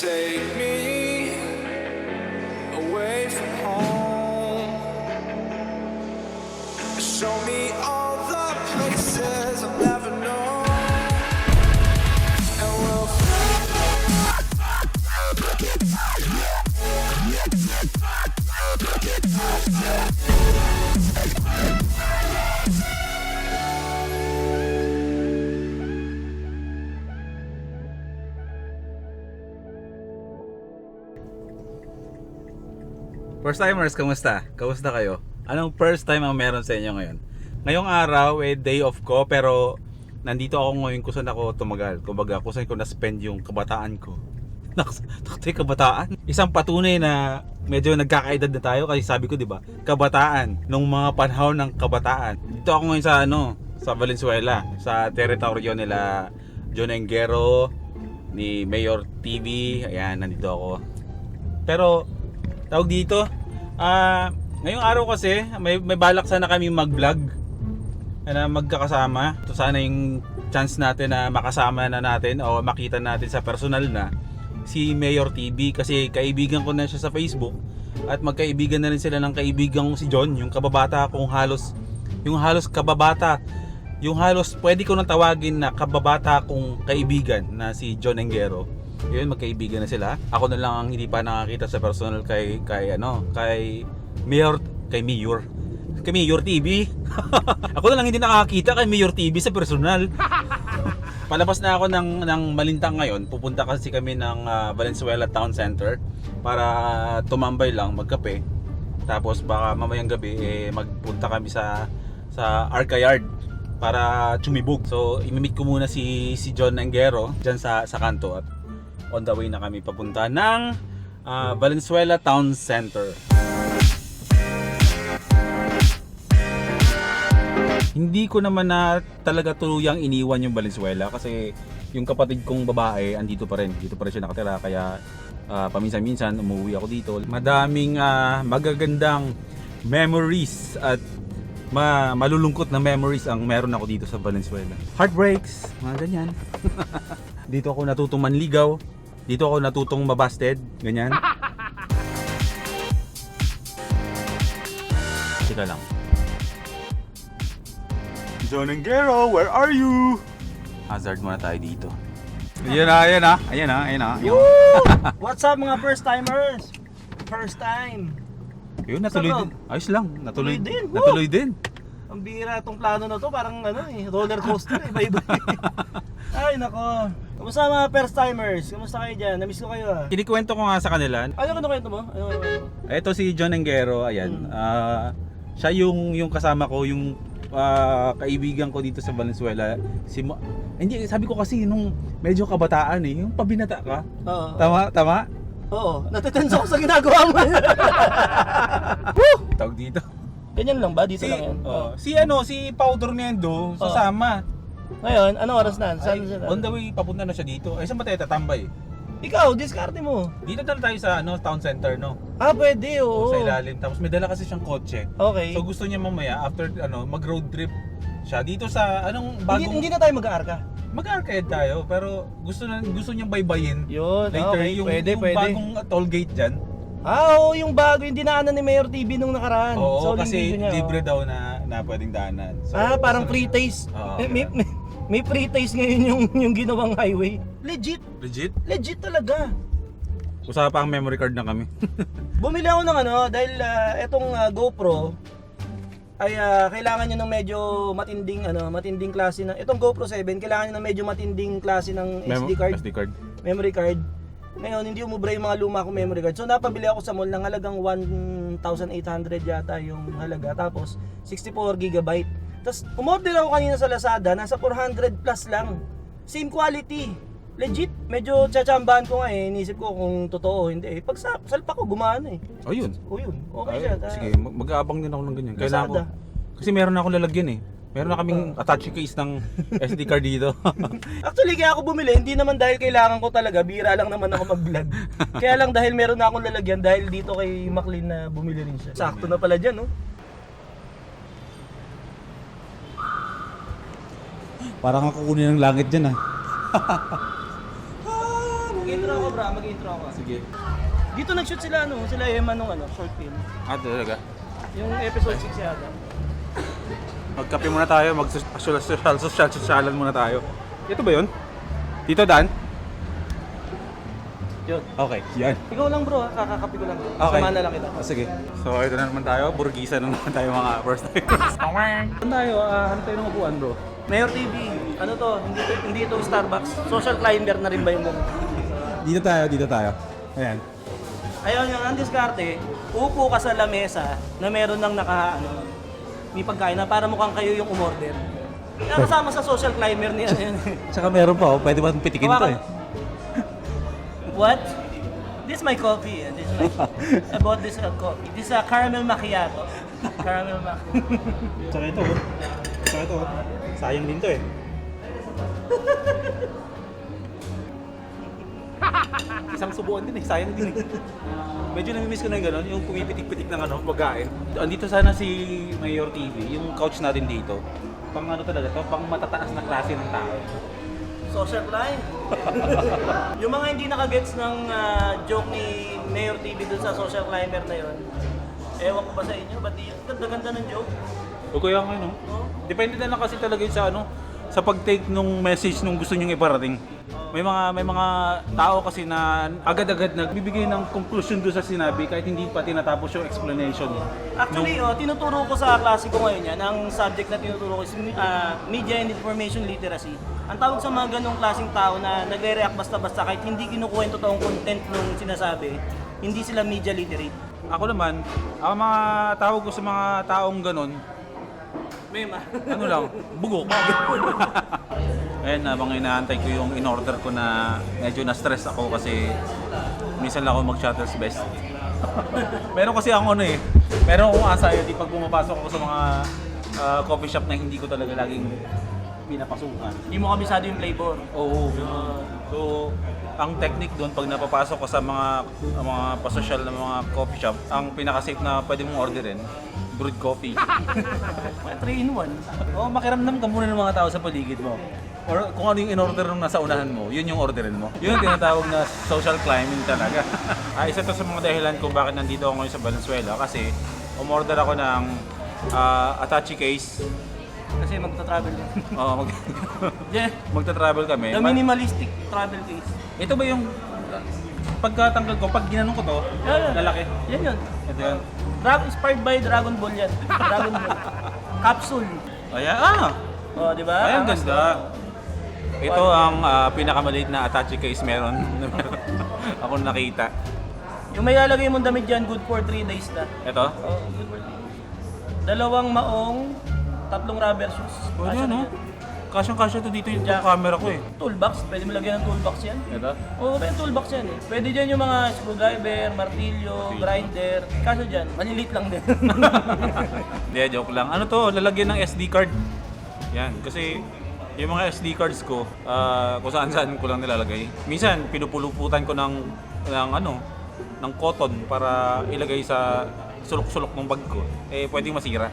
take me away from home. Show me all First timers, kamusta? Kamusta kayo? Anong first time ang meron sa inyo ngayon? Ngayong araw, eh, day off ko, pero nandito ako ngayon kung saan ako tumagal. Kumbaga, kung saan ko na-spend yung kabataan ko. Nakatay kabataan. Isang patunay na medyo nagkakaedad na tayo kasi sabi ko, di ba? Kabataan. Nung mga panahon ng kabataan. Dito ako ngayon sa ano, sa Valenzuela, sa teritoryo nila John Engero, ni Mayor TV. Ayan, nandito ako. Pero tawag dito, ah ngayong araw kasi may, may balak sana kami mag-vlog na magkakasama. Ito sana yung chance natin na makasama na natin o makita natin sa personal na si Mayor TV kasi kaibigan ko na siya sa Facebook at magkaibigan na rin sila ng kaibigan ko si John, yung kababata kong halos yung halos kababata yung halos pwede ko nang tawagin na kababata kong kaibigan na si John Engero. Yun, magkaibigan na sila. Ako na lang ang hindi pa nakakita sa personal kay kay ano, kay Mayor kay Mayor. Kay Mayor TV. ako na lang hindi nakakita kay Mayor TV sa personal. Palabas na ako ng ng Malintang ngayon. Pupunta kasi kami ng ah, Valenzuela Town Center para tumambay lang, magkape. Tapos baka mamayang gabi eh magpunta kami sa sa Arca Yard para chumibog. So, imimit ko muna si si John Angero diyan sa sa kanto at on the way na kami papunta ng ah, Valenzuela Town Center. Hindi ko naman na talaga tuluyang iniwan yung Valenzuela kasi yung kapatid kong babae andito pa rin. Dito pa rin siya nakatira kaya ah, paminsan-minsan umuwi ako dito. Madaming ah, magagandang memories at ma malulungkot na memories ang meron ako dito sa Valenzuela. Heartbreaks, mga ganyan. dito ako natutong manligaw. Dito ako natutong mabasted, ganyan. Teka lang. John Engero, where are you? Hazard muna tayo dito. Ayan na, ayan na, ayan na, ayan na. Ayan. What's up mga first timers? First time. Yun, natuloy Sarap. din. Ayos lang, natuloy, Tuloy din, woo! Natuloy din. Ang bira tong plano na to, parang ano eh, roller coaster eh, iba-iba. Ay nako. Kamusta mga first timers? Kamusta kayo dyan? Namiss ko kayo ah. Kinikwento ko nga sa kanila. Ano ka kwento mo? Ano ano, ano? Ito si John Engero, ayan. Hmm. Ah, siya yung yung kasama ko, yung ah, kaibigan ko dito sa Valenzuela. Si Ma- hindi sabi ko kasi nung medyo kabataan eh, yung pabinata ka. Oo. Tama, tama. Oo. Natitense ako sa ginagawa mo. Tawag dito. Ganyan lang ba? Dito Si, lang yan? oh, si ano, si Pau Dormiendo, sasama. Ngayon, anong oras na? Saan Ay, siya? on the way, papunta na siya dito. Ay, saan ba tayo tatambay? Ikaw, diskarte mo. Dito na tayo sa ano, town center, no? Ah, pwede, oo. Sa ilalim. Tapos may dala kasi siyang kotse. Okay. So gusto niya mamaya after ano, mag-road trip siya dito sa anong hindi, bagong hindi na tayo mag-aarka. mag-arcade tayo pero gusto na gusto niyang baybayin. Yun, Later okay. yung, pwede, yung pwede. bagong toll gate diyan. Ah, oo, yung bago, yung dinaanan ni Mayor TV nung nakaraan. Oo, huling kasi video niya, libre oo. daw na na pwedeng daanan. So, ah, parang free taste. Oo, may, may, ganun. may, may free taste ngayon yung, yung ginawang highway. Legit, Legit? legit talaga. Usapang memory card na kami. Bumili ako ng ano, dahil ah, etong ah, GoPro ay ah, kailangan niya ng medyo matinding ano, matinding klase ng itong GoPro 7, kailangan niya ng medyo matinding klase ng Memo- SD card, SD card. memory card. Ngayon, hindi umubra yung mga luma kong memory card. So, napabili ako sa mall ng halagang 1,800 yata yung halaga. Tapos, 64 gigabyte. Tapos, umorder ako kanina sa Lazada, nasa 400 plus lang. Same quality. Legit. Medyo tsatsambahan ko nga eh. Inisip ko kung totoo o hindi. Eh, pag sa, salpa ko, gumana eh. Oh, yun. O yun, okay Ay, siya. Ta- sige, mag- mag-aabang din ako ng ganyan. Kailangan ko. Lazada. Kasi meron na akong lalagyan eh. Meron na kaming attache case ng SD card dito. Actually, kaya ako bumili, hindi naman dahil kailangan ko talaga, bira lang naman ako mag-vlog. kaya lang dahil meron na akong lalagyan, dahil dito kay Maclean na bumili rin siya. Sakto na pala dyan, no? Parang ako kukunin ng langit dyan ah. Mag-intro ako, bra. Mag-intro ako. Sige. Dito nag-shoot sila, ano, sila Emma nung ano, short film. Ah, talaga. Yung episode 6 yata. Magkape muna tayo, mag-social social social socialan muna tayo. Ito ba yun? Dito Dan? Yun. Okay, yan. Ikaw lang bro, ha? kakakapi ko lang. Okay. Samahan na lang kita. Ah, sige. So, ito na naman tayo. Burgisa na naman tayo mga first timers. Saan tayo? Ah, hanap tayo ng upuan, bro. Mayor TV, ano to, hindi to, hindi to Starbucks. Social climber na rin ba yung? Dito tayo, dito tayo. Ayan. Ayun yung ang diskarte, upo ka sa lamesa na meron ng naka, ano, may pagkain na para mukhang kayo yung umorder. Kaya kasama sa social climber niya yun. Tsaka meron pa, oh. pwede ba pitikin to eh. What? This is my coffee. eh. This is my I bought this uh, coffee. This is a caramel macchiato. Caramel macchiato. Tsaka ito, oh. Tsaka ito, oh. sayang din to eh. Isang subuan din eh, sayang din eh. Medyo namimiss ko na yung gano'n, yung pumipitik-pitik ng ano, pagkain. Andito sana si Mayor TV, yung couch natin dito. Pang ano talaga to, pang matataas na klase ng tao. Social climb. yung mga hindi nakagets ng ah, joke ni Mayor TV dun sa social climber na yon. Ewan ko ba sa inyo, ba't di ganda-ganda ng joke? O kaya nga, no? No? Depende na lang kasi talaga yun sa ano, sa pag-take nung message nung gusto nyong iparating. May mga may mga tao kasi na agad-agad nagbibigay ng conclusion doon sa sinabi kahit hindi pa tinatapos yung explanation. Actually, oh, tinuturo ko sa klase ko ngayon yan, ang subject na tinuturo ko is ah, Media and Information Literacy. Ang tawag sa mga ganong klaseng tao na nagre-react basta-basta kahit hindi kinukuha yung totoong content nung sinasabi, hindi sila media literate. Ako naman, ang mga tawag ko sa mga taong ganun, Mema. ano lang, bugok. Ayan, habang inaantay ko yung in-order ko na medyo na-stress ako kasi minsan lang ako mag-shuttle's best. meron kasi ako ano eh, meron akong anxiety pag pumapasok ako sa mga ah, coffee shop na hindi ko talaga laging pinapasukan. Hindi mo kabisado yung flavor. Oo. So, ang technique doon pag napapasok ko sa mga mga pasosyal na mga coffee shop, ang pinaka-safe na pwede mong orderin, brewed coffee. 3 in 1. Oo, makiramdam ka muna ng mga tao sa paligid mo. Or kung ano yung in-order nung nasa unahan mo, yun yung orderin mo. Yun yung tinatawag na social climbing talaga. ah, isa to sa mga dahilan kung bakit nandito ako ngayon sa Valenzuela kasi umorder ako ng ah, attache case. Kasi magta-travel yan. Oo, mag yeah. magta-travel kami. The Ma- minimalistic travel case. Ito ba yung pagkatanggal ko, pag ginanong ko to, yan. lalaki. Yan yun. Ito yan. Dra- inspired by Dragon Ball yan. Dragon Ball. Capsule. Ayan, ah! Oh, di ba? Ayan, Angas ganda. Ito ang ah, pinakamaliit na attache case meron. ako nakita. Yung may lalagay mong damit dyan, good for 3 days na. Ito? Oh, good for 3 days. Dalawang maong, tatlong rubber shoes. Pwede Kasya yan, na no? yan. Kasyang-kasya to dito yung Jack. camera ko eh. Toolbox, pwede mo lagyan ng toolbox yan. Ito? Oo, may toolbox yan eh. Pwede dyan yung mga screwdriver, martilyo, grinder. Kaso dyan, malilit lang din. Hindi, joke lang. Ano to? Lalagyan ng SD card. Yan. Kasi yung mga SD cards ko, ah, kung saan saan ko lang nilalagay. Minsan, pinupuluputan ko ng, ng ano, ng cotton para ilagay sa sulok-sulok ng bag ko. Eh, pwedeng masira.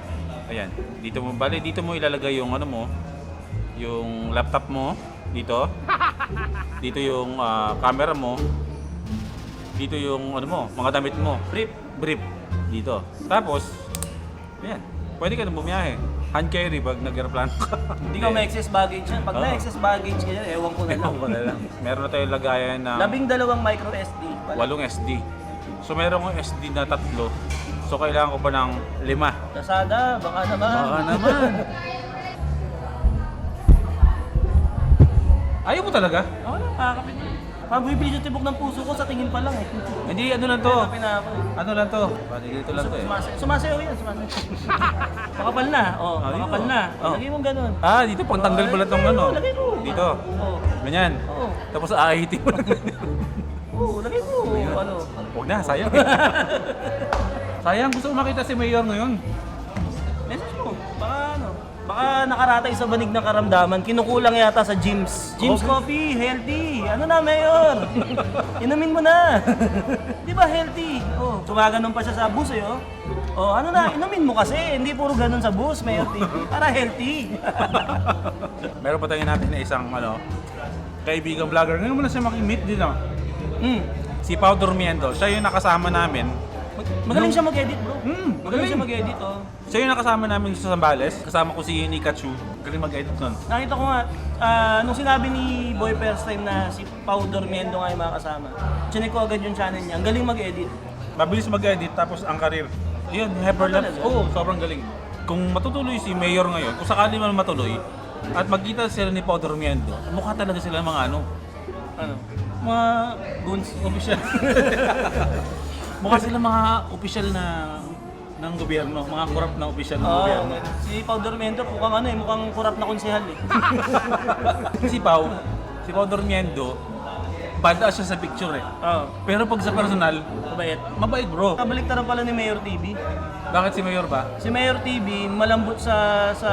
Ayan. Dito mo, bale, dito mo ilalagay yung ano mo, yung laptop mo, dito. Dito yung ah, camera mo. Dito yung ano mo, mga damit mo. Brief. Brief. Dito. Tapos, ayan. Pwede ka na bumiyahe. Hand carry pag nag-aeroplano ka. Hindi ka may excess baggage yan. Pag Oo. may excess baggage ka yan, ewan ko na lang. Ewan ko na lang. Meron na tayong lagayan ng Labing dalawang micro SD. pala. walong SD. So meron kong SD na tatlo. So kailangan ko pa ng lima. Lazada, baka naman. Baka naman. Ayaw mo talaga? Oo lang, kakapit. Pabibili yung tibok ng puso ko sa tingin pa lang eh. Hindi, ano lang to. Kakapit na ako eh. Ano lang to? Bali, dito lang to eh. Sumasayaw, sumasayaw yan, sumasayaw. makapal na, oh, Ah, dito. makapal na. Oh. Lagay mong ganun. Ah, dito pang tanggal pala tong ano. Lagay mo. Dito. Oo. Ganyan. Oo. Tapos aahiti mo lang. Oo, lagay mo. Ano? Huwag na, sayang. sayang, gusto ko makita si Mayor ngayon. Baka nakaratay sa banig ng karamdaman. Kinukulang yata sa gyms. Gyms coffee, healthy. Ano na, Mayor? Inumin mo na. Di ba healthy? Oh, tumaganon pa siya sa bus eh, oh. Oh, ano na, inumin mo kasi. Hindi puro ganun sa bus, Mayor TV. Para healthy. Meron pa tayo natin na isang ano, kaibigang vlogger. Ngayon mo na siya makimit din ah. Mm. Si Pau Durmiendo. Siya yung nakasama namin. Mag- Magaling siya mag-edit, bro. Mm, Magaling siya mag-edit, oh. Siya yung nakasama namin sa Zambales. Kasama ko si Nikachu. Galing mag-edit nun. Nakita ko nga, ah, nung sinabi ni Boy first time na si Pau Dormiendo nga yung mga kasama, chinek ko agad yung channel niya. Ang galing mag-edit. Mabilis mag-edit tapos ang karir. Yun, hyperlapse. talaga? Oo, sobrang galing. Kung matutuloy si Mayor ngayon, kung sakali man matuloy, at magkita sila ni Pau Durmiendo, mukha talaga sila mga ano, Ano? mga goons, official. mukha sila mga official na ng gobyerno, mga corrupt na official ng Oo, gobyerno. si Pau Dormiendo mukhang ano eh, mukhang kurap na konsehal eh. si Pau, si Pau Durmiendo, badass siya sa picture eh. Oo. Pero pag sa personal, Mabait. mabait bro. Kabaliktaran pala ni Mayor TV. Bakit si Mayor ba? Si Mayor TV, malambot sa sa,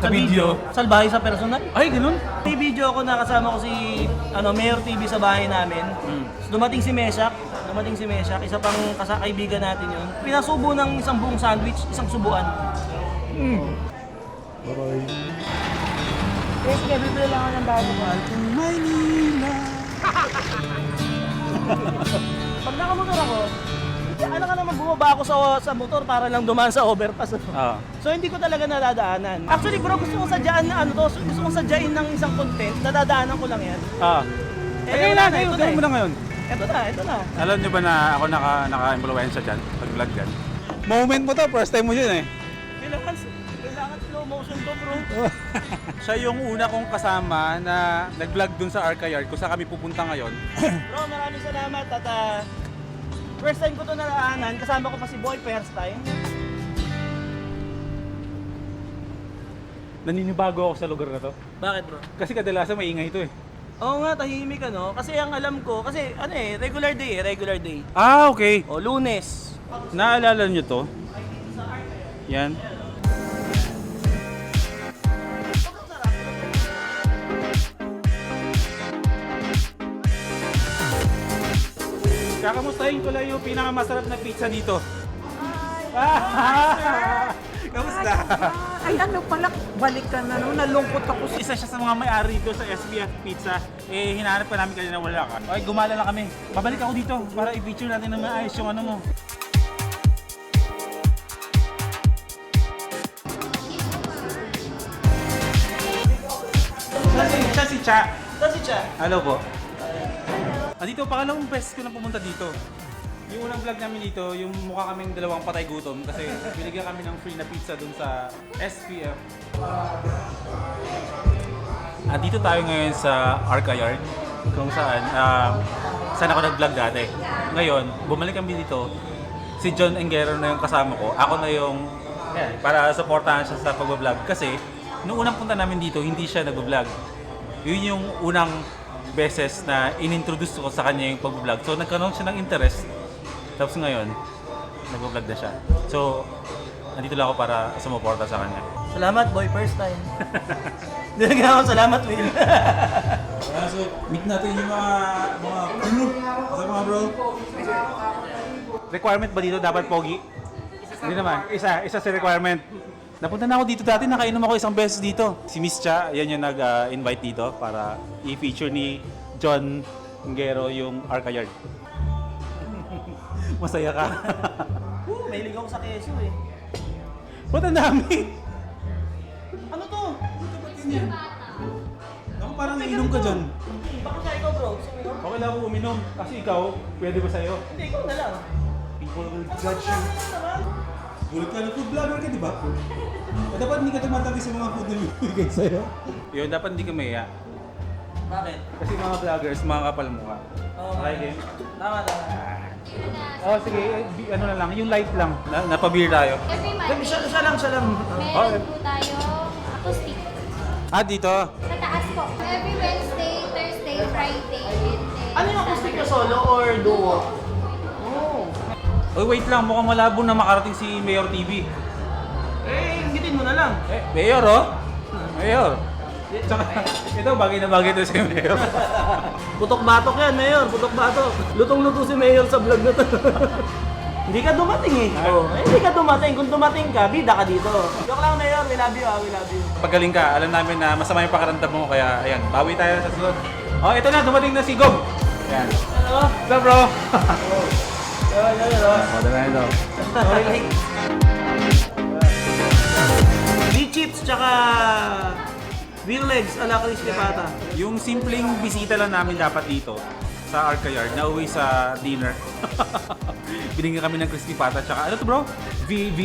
Sa video. salbahe sa personal. Ay, ganun? May video ako na kasama ko si ano, Mayor TV sa bahay namin. Hmm. Dumating si Mesak, dumating si Mesak, isa pang kasakaibigan natin yun. Pinasubo ng isang buong sandwich, isang subuan. Bye-bye. Sige, bibili lang ako ng bago ko. Pag nakamotor ako, ano ka naman bumaba ako sa, sa motor para lang dumaan sa overpass. Ah. So hindi ko talaga nadadaanan. Actually bro, gusto kong sadyaan na ano to, gusto kong sadyain ng isang content, nadadaanan ko lang yan. Ah. Eh, Eh, wala na, kayo, eh. mo na ngayon. Ito na, ito na. Alam niyo ba na ako naka, naka-influensya dyan, pag-vlog dyan? Moment mo to, first time mo dyan eh. Kailangan, kailangan slow motion to bro. Siya yung una kong kasama na nag-vlog dun sa Arca Yard kung saan kami pupunta ngayon. bro, maraming salamat at ah, first time ko to naraanan, kasama ko pa si Boy first time. Naninibago ako sa lugar na to. Bakit bro? Kasi kadalasan maingay ito eh. Oo nga, tahimik ano. Kasi ang alam ko, kasi ano eh, regular day eh, regular day. Ah, okay. O, lunes. Naalala niyo to? Yan. Kakamustahin ko lang yung pinakamasarap na pizza dito. Ah! Kamusta? Ay, ano pala, balik ka na, no? Nalungkot ako. Isa siya sa mga may-ari dito sa SBF Pizza. Eh, hinahanap pa namin kanina wala ka. Ay, gumala lang kami. Babalik ako dito para i-feature natin na maayos yung ano mo. Siya si, siya si Cha. Siya. Hello po. Ah, dito, pangalawang beses ko na pumunta dito. Yung unang vlog namin dito, yung mukha kaming dalawang patay gutom kasi binigyan kami ng free na pizza dun sa SPF. Ah, dito tayo ngayon sa Arca Yard kung saan ah, saan ako nag-vlog dati. Ngayon, bumalik kami dito. Si John Engero na yung kasama ko. Ako na yung yan, para supportahan siya sa pag-vlog kasi nung unang punta namin dito, hindi siya nag-vlog. Yun yung unang beses na inintroduce ko sa kanya yung pag-vlog. So nagkaroon siya ng interest. Tapos ngayon, nag-vlog na siya. So, nandito lang ako para sumuporta sa kanya. Salamat boy, first time. Dinagyan ako, salamat Will. so, meet natin yung mga mga crew. Sa mga bro. Requirement ba dito dapat pogi? Hindi naman. Isa, isa sa requirement. Napunta na ako dito dati, nakainom ako isang beses dito. Si Miss Cha, yan yung nag-invite dito para i-feature ni John Ngero yung Arca Yard. Masaya ka. Woo, mahilig ako sa keso eh. Ba't ang dami? Ano to? Ako parang nainom ka dyan. Bakit siya ikaw bro? Gusto mo yun? Okay lang ako uminom. Kasi ikaw, pwede ba sa'yo? Hindi, ikaw na lang. People will judge you. Gulat ka na food vlogger ka, di ba? O dapat hindi ka tumatagi sa mga food na bibigay sa'yo. Yun, dapat hindi ka maya. Bakit? Kasi mga vloggers, mga kapal mukha. Oo. Okay, game? Tama, tama. Oh, sige, eh, ano na lang, yung light lang. Na, napabir tayo. Every Monday, siya, siya lang, siya lang. meron po tayo acoustic. Ah, dito. Sa taas po. Every Wednesday, Thursday, Friday, and then... Ano yung acoustic na solo or duo? Oh. Oh, wait lang, mukhang malabo na makarating si Mayor TV. Eh, ingitin mo na lang. Eh, Mayor, oh! Mayor! Tsaka, ito, bagay na bagay ito si Mayor. Putok-batok yan, Mayor. Putok-batok. Lutong-luto si Mayor sa vlog na to. hindi ka dumating eh. Oh, eh, hindi ka dumating. Kung dumating ka, bida ka dito. Joke lang, Mayor. We love you, ah. We love you. Pagaling ka, alam namin na masama yung pakaramdam mo, kaya ayan, bawi tayo sa sunod. Oh, ito na, dumating na si Gob. Yan. Ano? What's up, bro? Yan, yan, yan. Order na ito. Okay, like. chips tsaka wheel legs ala crispy pata. Yung simpleng bisita lang namin dapat dito sa Arca Yard, nauwi sa dinner. Binigyan kami ng crispy pata tsaka ano to bro? V V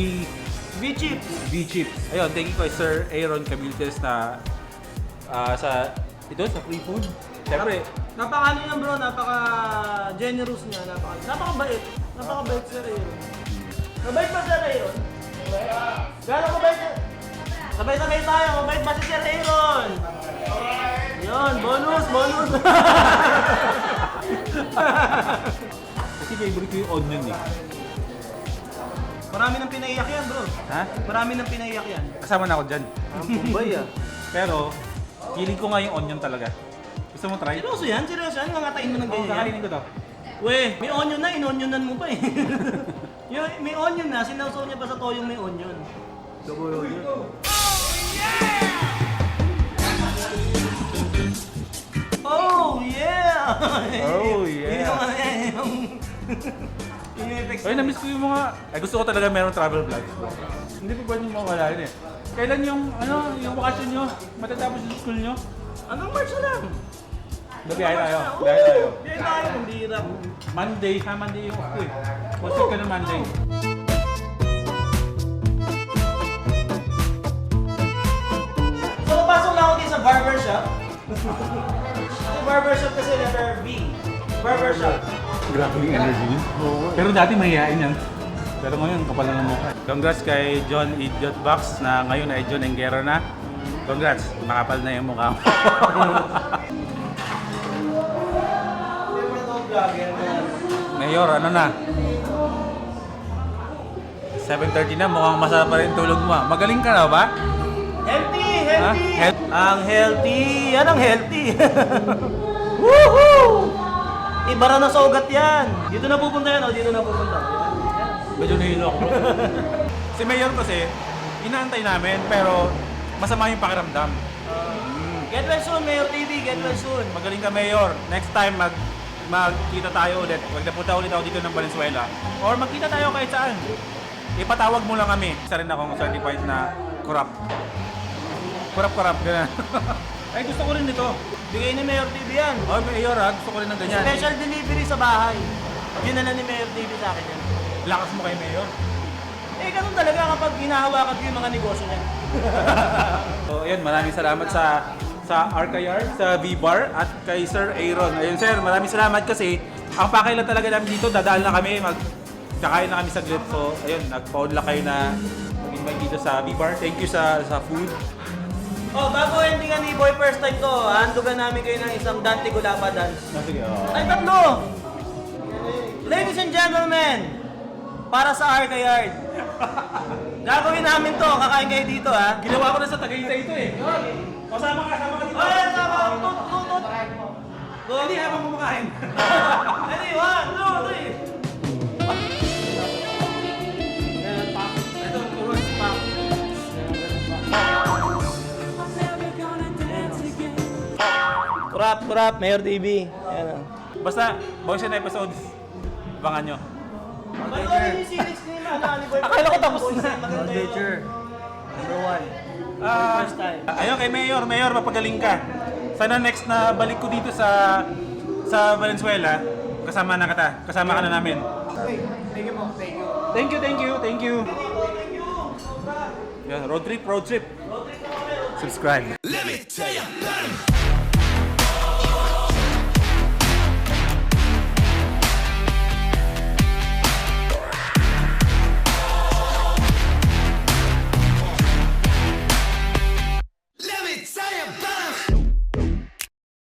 V-chips. V chips. Ayun, thank you kay Sir Aaron Cabiltes na ah, sa ito sa free food. Siyempre, Napaka ano yan bro, napaka generous niya, napaka napakabait. Napakabait sir Aaron. Mabait ba sir Aaron? Gano'n kabait sir? Sabay-sabay tayo, mabait ba si Sir Aaron? Yun, bonus, bonus. kasi favorite ko yung onion eh. Marami nang pinaiyak yan bro. Ha? Marami nang pinaiyak yan. Kasama na ako dyan. Ang pumbay ah. Pero, feeling ko nga yung onion talaga. Gusto mo try? Seryoso yan? Seryoso yan? Ngangatayin mo ng Oo, ganyan yan? kakainin ko to. We, may onion na, inonionan mo pa eh. yung, may onion na, sinawsaw niya pa sa toyong may onion. Double onion. Oh, yeah. Yung ano yan, yung... yung effects. Ay, na-miss ko yung mga... Ay, gusto ko talaga meron travel vlogs. bro. Hindi pa pwede yung mawala yun eh. Kailan yung, ano, yung bakasyon nyo? Matatapos yung school nyo? Anong March na lang? Biyahe tayo. Biyahe tayo. Biyahe tayo, hindi hirap. Monday, ha? Monday yung off ko eh. What's ka ng Monday? So, pasok na ako din sa barbershop. Barbershop kasi letter B. Barbershop. Grabe yung energy niya. Pero dati mahihain yan. Pero ngayon, kapal na ng mukha. Congrats kay John Idiot Box na ngayon ay John Engero na. Congrats, makapal na yung mukha mo. Mayor, ano na? 7.30 na, mukhang masarap pa rin tulog mo. ah. Magaling ka na ba? Healthy! Healthy! Ha? Health- Ang healthy! Yan ang healthy! Woohoo! Ibara na sa ugat yan! Dito na pupunta yan o dito na pupunta? Medyo nahilo ako. si Mayor kasi, inaantay namin, pero masama yung pakiramdam. Get well soon, Mayor TV! Get well soon! Magaling ka, Mayor. Next time, mag magkita tayo ulit. Huwag napunta ulit ako dito ng Valenzuela. Or magkita tayo kahit saan. Ipatawag mo lang kami. Isa rin akong certified na kurap. Kurap-kurap, ganyan. Ay, gusto ko rin nito. Bigay ni Mayor TV yan! Oh, Mayor, ha? Gusto ko rin ng ganyan. Special delivery sa bahay. Dinala ni Mayor TV sa akin yan. Lakas mo kay Mayor. Eh, ganun talaga kapag hinahawakan ko yung mga negosyo niya. So, ayun, maraming salamat sa sa Arca Yard, sa V-Bar, at kay Sir Aaron. Ayun, sir, maraming salamat kasi ang pakailan talaga namin dito, dadaan na kami, mag kakain na kami saglit. So, ayun, nag-phone lang kayo na mag-invite dito sa V-Bar. Thank you sa sa food. Oh, bago ending ni Boy first time to, handugan namin kayo ng isang Dante Gulapa dance. Oh, sige, oh. Ay, tatlo! Ladies and gentlemen, para sa Arca Yard. Gagawin namin to, kakain kayo dito ha. Ginawa ko na sa Tagaytay ito eh. O, sama ka, sama ka dito. Ay, tama, tut, tut, tut. Go. Hindi, habang kumakain. Ready, one, two, three. Kurap, Mayor TV. Ayan o. Basta, boys and episodes, abangan nyo. Panoorin yung series ni ano, ni Boy Akala ko tapos na. maganda yun. Number one. Ah, First time. ayun kay Mayor, Mayor, mapagaling ka. Sana next na balik ko dito sa sa Valenzuela, kasama na kita. Kasama ka na namin. Thank you po. Thank you. Thank you, thank you, thank you. Yeah, road trip, road trip. Subscribe. Let me tell you,